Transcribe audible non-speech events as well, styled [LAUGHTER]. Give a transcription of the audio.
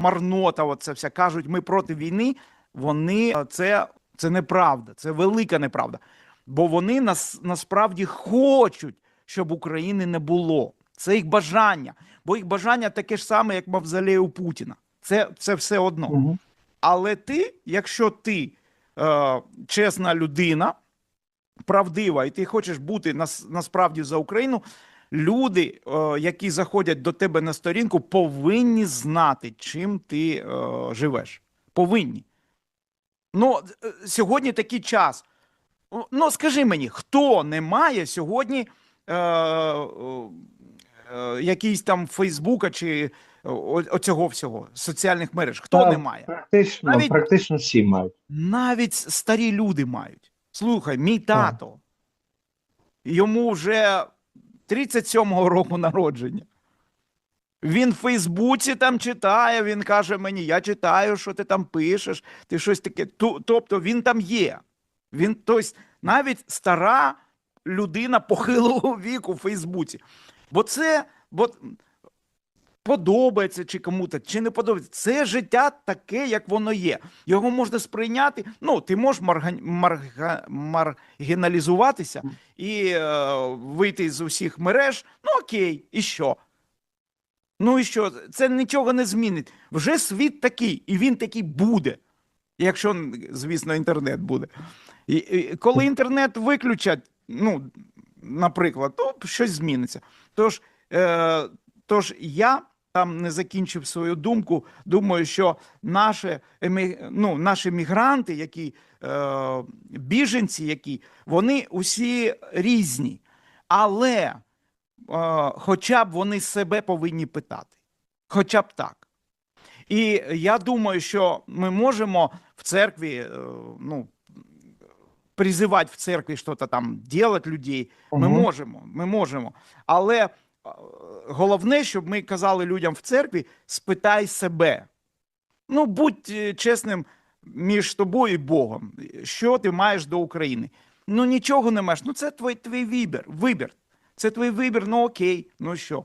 марнота, оце вся кажуть, ми проти війни. Вони е, це, це неправда, це велика неправда. Бо вони нас насправді хочуть, щоб України не було. Це їх бажання. Бо їх бажання таке ж саме, як мавзолею Путіна. Це, це все одно. Мгм. Але ти, якщо ти е, чесна людина, правдива, і ти хочеш бути нас, насправді за Україну, люди, е, які заходять до тебе на сторінку, повинні знати, чим ти е, живеш. Повинні. Ну, е, сьогодні такий час. Ну, скажи мені, хто не має сьогодні е, е, е, якийсь там Фейсбука чи о- оцього всього соціальних мереж? Хто Та, не має? Практично, Навіть- практично всі мають. Навіть старі люди мають. Слухай, мій тато. Йому вже 37-го року народження. Він в Фейсбуці там читає, він каже мені: я читаю, що ти там пишеш, ти щось таке. Тобто він там є. Він, тобто, навіть стара людина похилого [LAUGHS] віку в Фейсбуці. Бо це бо подобається чи кому-то, чи не подобається. Це життя таке, як воно є. Його можна сприйняти. Ну, ти можеш марга, марга, маргіналізуватися і е, вийти з усіх мереж. Ну окей, і що? Ну і що? Це нічого не змінить. Вже світ такий, і він такий буде. Якщо, звісно, інтернет буде. І, і, коли інтернет виключать, ну, наприклад, то щось зміниться. Тож, е, тож я там не закінчив свою думку. Думаю, що наші, емі... ну, наші мігранти, які е, біженці, які вони усі різні, але е, хоча б вони себе повинні питати. Хоча б так. І я думаю, що ми можемо в церкві, е, ну, призивати в церкві щось там делать людей. Ми Мгм. можемо, ми можемо. Але е, головне, щоб ми казали людям в церкві: спитай себе. Ну, будь е, чесним між тобою і Богом. Що ти маєш до України? Ну, нічого не маєш. Ну, це твій, твій вибір. Вибір. Це твій вибір, ну окей, ну що.